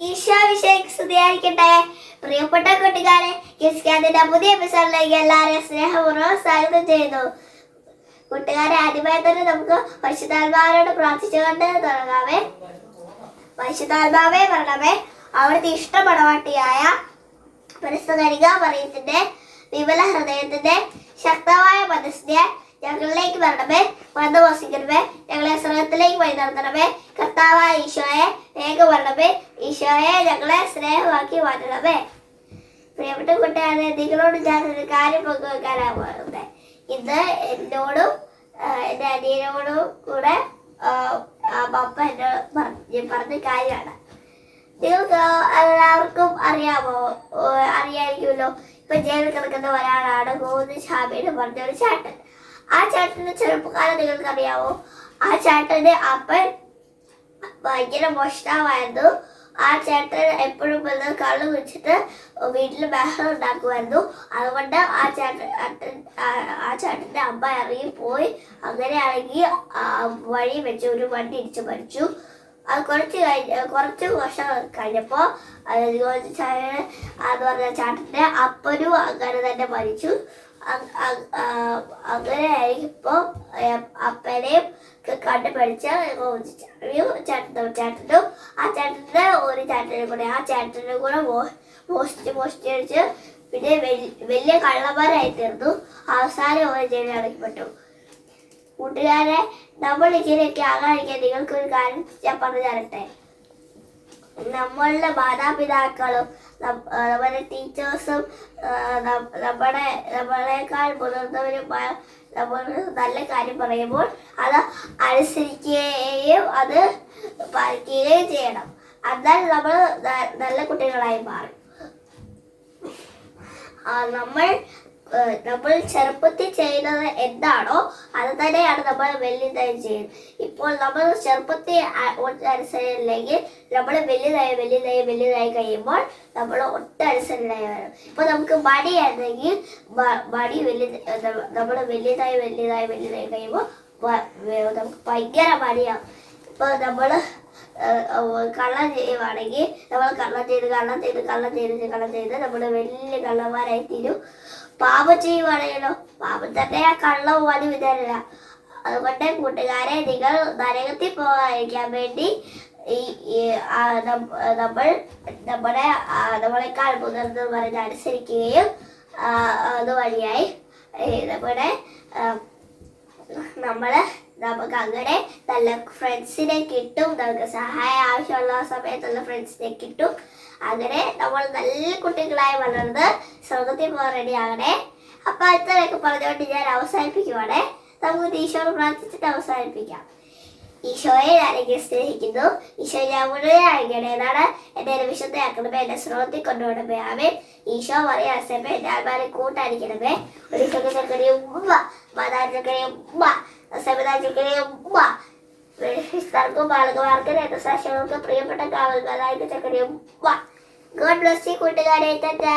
ഈശോവിഷയ്ക്ക് സ്തുതിയായിരിക്കട്ടെ പ്രിയപ്പെട്ട കൂട്ടുകാരെ കിസ്കാദിന്റെ പുതിയ എപ്പിസോഡിലേക്ക് എല്ലാവരെയും സ്നേഹപൂർവം സ്വാഗതം ചെയ്യുന്നു. കൂട്ടുകാരെ ആദ്യമായി തന്നെ നമുക്ക് പരിശുദ്ധാത്മാവിനോട് പ്രാർത്ഥിച്ചുകൊണ്ട് തുടങ്ങാമേ പരിശുദ്ധാത്മാവേ പറയണമേ അവിടുത്തെ ഇഷ്ടപടവാട്ടിയായ പരിസ്ഥകരിക പറയത്തിന്റെ വിപുല ഹൃദയത്തിന്റെ ശക്തമായ മനസ്സിനെ ഞങ്ങളിലേക്ക് വരണമേ. വന്നു വസിക്കണമേ. ഞങ്ങളെ ശ്രമത്തിലേക്ക് വഴി നടത്തണമേ. കർത്താവായ ഈശോയെ വേഗം വരണമേ ഈശോയെ ഞങ്ങളെ സ്നേഹമാക്കി മാറ്റണമേ. പ്രിയപ്പെട്ട കൂട്ടുകാരെ നിങ്ങളോട് ഞാൻ ഒരു കാര്യം പങ്കുവെക്കാനാണ് പോകുന്നത് ഇന്ന് എന്നോടും എന്റെ അനിയനോടും കൂടെ പപ്പ എന്നോട് പറഞ്ഞ പറഞ്ഞ കാര്യമാണ്. നിങ്ങൾക്ക് എല്ലാവർക്കും അറിയാമോ? അറിയായിരിക്കുമല്ലോ. ഇപ്പൊ ജയിലിൽ കിടക്കുന്ന ഒരാളാണ് ഗോവിന്ദ് ഷാമി എന്ന് പറഞ്ഞ ഒരു ചാട്ടൻ. ആ ചാട്ടന്റെ ചെറുപ്പക്കാലം നിങ്ങൾക്ക് അറിയാമോ ആ ചാട്ടന്റെ അപ്പൻ ഭയങ്കര മോഷ്ടാവായിരുന്നു. ആ ചേട്ടൻ എപ്പോഴും വന്ന് കള്ള് കുടിച്ചിട്ട് വീട്ടിൽ ബഹളം ഉണ്ടാക്കുമായിരുന്നു. അതുകൊണ്ട് ആ ചേട്ടൻ ആ- ചേട്ടന്റെ അമ്മ ഇറങ്ങി പോയി അങ്ങനെയാണെങ്കിൽ വഴി വെച്ച് ഒരു വണ്ടി ഇടിച്ച് മരിച്ചു. അത് കുറച്ച് കഴിഞ്ഞ കുറച്ച് വർഷം കഴിഞ്ഞപ്പോൾ അത് ചായ എന്ന് പറഞ്ഞ ചേട്ടന്റെ അപ്പനും അങ്ങനെ തന്നെ മരിച്ചു. അങ്ങനെ ആയിരിക്കുമ്പോൾ അപ്പനെയും കണ്ടുപിടിച്ച ചേട്ടനും ചേട്ടനും ആ ചേട്ടന്റെ ഒരു ചേട്ടനും കൂടെ ആ ചേട്ടനും കൂടെ മോഷ്ടിച്ച് മോഷ്ടിച്ച് പിന്നെ വലിയ കള്ളന്മാരായി തീർന്നു. അവസാനം ഒരു ജയിലിൽ അടയ്ക്കപ്പെട്ടു. കൂട്ടുകാരെ നമ്മൾ ഇങ്ങനെയൊക്കെ ആകാതിരിക്കാൻ നിങ്ങൾക്കൊരു കാര്യം ഞാൻ പറഞ്ഞു തരട്ടെ. നമ്മളുടെ മാതാപിതാക്കളും നമ്മുടെ ടീച്ചേഴ്സും നമ്മുടെ നമ്മളെക്കാൾ മുതിർന്നവരും നമ്മളൊരു നല്ല കാര്യം പറയുമ്പോൾ അത് അനുസരിക്കുകയും അത് പാലിക്കുകയും ചെയ്യണം. എന്നാൽ നമ്മൾ നല്ല കുട്ടികളായി മാറും. നമ്മൾ നമ്മൾ ചെറുപ്പത്തിൽ ചെയ്യുന്നത് എന്താണോ അത് തന്നെയാണ് നമ്മൾ വലുതായി ചെയ്യുന്നത്. ഇപ്പോൾ നമ്മൾ ചെറുപ്പത്തിൽ അനുസരിച്ചില്ലെങ്കിൽ നമ്മൾ വലുതായി വലുതായി വലുതായി കഴിയുമ്പോൾ നമ്മൾ ഒട്ടും അനുസരണയായി വരും. ഇപ്പൊ നമുക്ക് മടിയായിരുന്നെങ്കിൽ മ- മടി വലുത് നമ്മൾ വലുതായി വലുതായി വലുതായി കഴിയുമ്പോൾ നമുക്ക് ഭയങ്കര മടിയാവും ഇപ്പൊ നമ്മൾ ഏഹ് ഏഹ് കള്ളം ചെയ്യുവാണെങ്കിൽ നമ്മൾ കള്ളം ചെയ്ത് കള്ളം ചെയ്ത് കള്ളം ചെയ്ത് കള്ളം ചെയ്ത് നമ്മൾ വലിയ കള്ളന്മാരായി തീരും. പാപം ചെയ്യുവാണെങ്കിലോ പാപം തന്നെ ആ കള്ളവും അത് വിതരല്ല അതുകൊണ്ട് കൂട്ടുകാരെ നിങ്ങൾ നരകത്തിൽ പോകാതിരിക്കാൻ വേണ്ടി ഈ നമ്മൾ നമ്മുടെ നമ്മളെക്കാൾ മുതിർന്നു പറഞ്ഞ് അനുസരിക്കുകയും അതുവഴിയായി നമ്മുടെ നമ്മൾ നമുക്ക് അങ്ങനെ നല്ല ഫ്രണ്ട്സിനെ കിട്ടും. നമുക്ക് സഹായം ആവശ്യമുള്ള സമയത്ത് നല്ല ഫ്രണ്ട്സിനെ കിട്ടും. അങ്ങനെ നമ്മൾ നല്ല കുട്ടികളായി വളർന്ന് സ്വർഗത്തിൽ പോകാൻ റെഡി അപ്പം അടുത്തതൊക്കെ പറഞ്ഞുകൊണ്ട് ഞാൻ അവസാനിപ്പിക്കുവാണേ. നമുക്ക് ഈശോട് പ്രാർത്ഥിച്ചിട്ട് അവസാനിപ്പിക്കാം. ഈശോയെ ഞാനെങ്കിൽ സ്നേഹിക്കുന്നു. ഈശോ ഞാൻ മുഴുവൻ അയക്കണേ എന്നാണ് എന്നെ ഒരു വിശുദ്ധയാക്കണമേ എന്നെ സ്രോതത്തിൽ കൊണ്ടുപോകണമേ. ആമേ ഈശോ പറയാ അസമേ എന്റെ ആൾമാരെ കൂട്ടായിരിക്കണമേ. ഒരു ചക്കരയും ഉമ്മ മാതാ ചക്കരയും ഉമ്മ അസമതാ ചക്കരയും ഉമ്മ സ്ഥലക്കും ബാലകമാർക്കും രക്തസാക്ഷികൾക്ക് പ്രിയപ്പെട്ട കാവൽമാരായിട്ട് ചക്കരയും ഗോഡ് ബ്ലസ് കൂട്ടുകാരെ. തന്നെ